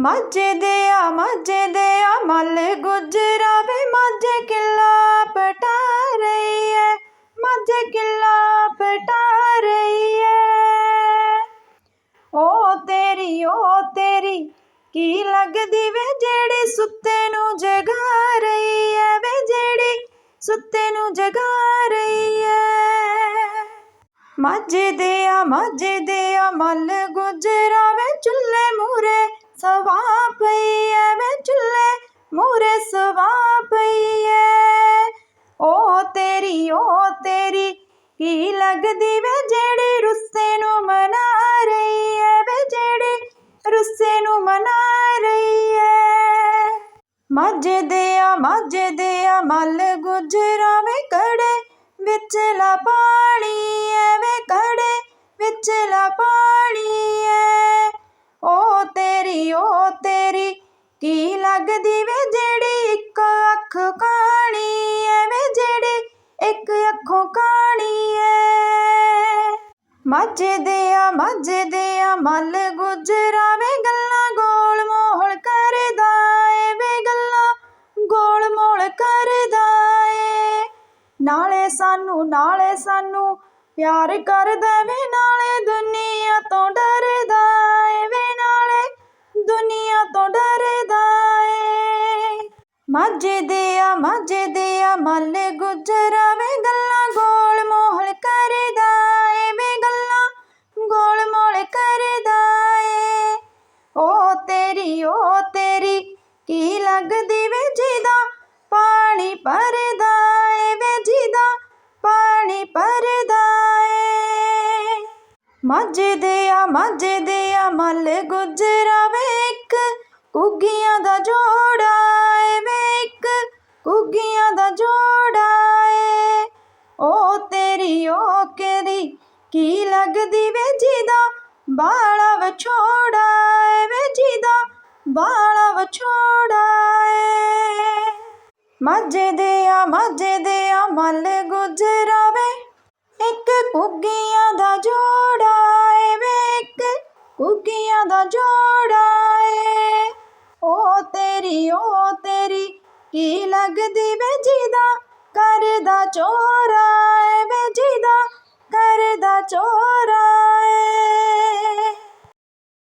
ਮਾਝੇ ਦੇ ਆ, ਮਾਝੇ ਦੇ ਆ, ਮੱਲ ਗੁਜਰਾ ਵੇ ਮਾਝੇ ਕਿੱਲਾ ਪਟਾ ਰਹੀ ਹੈ ਮਾਝੇ ਕਿੱਲਾ ਪਟਾ ਰਹੀ ਐ। ਓ ਤੇਰੀ ਓ ਤੇਰੀ, ਕੀ ਲੱਗਦੀ ਵੇ ਜਿਹੜੀ ਸੁੱਤੇ ਨੂੰ ਜਗਾ ਰਹੀ ਹੈ ਵੇ ਜਿਹੜੀ ਸੁੱਤੇ ਨੂੰ ਜਗਾ ਰਹੀ ਹੈ ਮਾਝੇ ਦੇ ਆ, ਮਾਝੇ ਦੇ ਆ, ਮੱਲ ਗੁਜਰਾ ਵੇ ਚੁੱਲੇ ਮੂਰੇ ਸਵਾ ਪਈ ਐ ਵੇ ਚੁੱਲ੍ਹੇ ਮੂਰੇ ਸਵਾ ਪਈ ਐ ਓ ਤੇਰੀ ਓ ਤੇਰੀ, ਕੀ ਲੱਗਦੀ ਵੇ ਜਿਹੜੀ ਰੁੱਸੇ ਨੂੰ ਮਨਾ ਰਹੀ ਐ ਵੇ ਜਿਹੜੀ ਰੁੱਸੇ ਨੂੰ ਮਨਾ ਰਹੀ ਐ ਮਾਝੇ ਦੇ ਆ, ਮਾਝੇ ਦੇ ਆ, ਮੱਲ ਗੁਜਰਾ ਵੇ ਕੜੇ ਵਿਚਲਾ ਪਾਣੀ ਐ ਵੇ ਕੜੇ ਵਿੱਚ ਲੱਗਦੀ ਵੇ ਜਿਹੜੀ ਇੱਕ ਅੱਖ ਕਾਣੀ ਐ ਜਿਹੜੀ ਇੱਕ ਅੱਖੋਂ ਕਾਣੀ ਐ। ਮਾਝੇ ਦੇ ਆ ਮਾਝੇ ਦੇ ਆ ਮੱਲ ਗੁਜਰਾ ਵੇ ਗੱਲਾਂ ਗੋਲ ਮੋਹਲ ਕਰਦਾ ਏ ਵੇ ਗੱਲਾਂ ਗੋਲ ਮੋਲ ਕਰਦਾ ਏ। ਨਾਲੇ ਸਾਨੂੰ ਨਾਲੇ ਸਾਨੂੰ ਪਿਆਰ ਕਰਦਾ ਵੇ, ਨਾਲੇ ਦੁਨੀਆ ਤੋਂ ਮਾਝੇ ਦੇ ਆ, ਮਾਝੇ ਦੇ ਆ, ਮੱਲ ਗੁਜਰਾ ਵੇ ਗੱਲਾਂ ਗੋਲ ਮੋਹਲ ਕਰਦਾ ਏ ਵੇ ਗੱਲਾਂ ਗੋਲ ਮੋਲ ਕਰਦਾ ਏ। ਓ ਤੇਰੀ ਓ ਤੇਰੀ, ਕੀ ਲੱਗਦੀ ਵੇ ਜਿਹਦਾ ਪਾਣੀ ਭਰਦਾ ਏ, ਵੇ ਜਿਹਦਾ ਪਾਣੀ ਭਰਦਾ ਏ। ਮਾਝੇ ਦੇ ਆ, ਮਾਝੇ ਦੇ ਆ, ਮੱਲ ਗੁਜਰਾ ਵੇ ਇੱਕ ਕੁੱਗੀਆਂ ਦਾ ਜੋੜਾ ਤੇਰੀ ਓ ਕਿਹਦੀ ਕੀ ਲੱਗਦੀ ਵੇ ਜਿਹਦਾ? ਬਾਲਾ ਵਿਛੋੜਾ ਏ ਵੇ ਜਿਹਦਾ। ਬਾਲਾ ਵਿਛੋੜਾ ਏ। ਮਾਝੇ ਦੇ ਆ ਮਾਝੇ ਦੇ ਆ ਮੱਲ ਗੁਜਰਾ ਵੇ ਇੱਕ ਕੁੱਗੀਆਂ ਦਾ ਜੋੜਾ ਏ ਵੇ, ਇੱਕ ਕੁੱਗੀਆਂ ਦਾ ਜੋੜਾ ਏ। ਓ ਤੇਰੀ ਓ ਤੇਰੀ, ਕੀ ਲੱਗਦੀ ਵੇ ਜਿਹਦਾ? ਕਰਦਾ ਚੋਰਾ ਏ ਵੇ ਜਿਹਦਾ ਕਰਦਾ ਚੋਰਾ।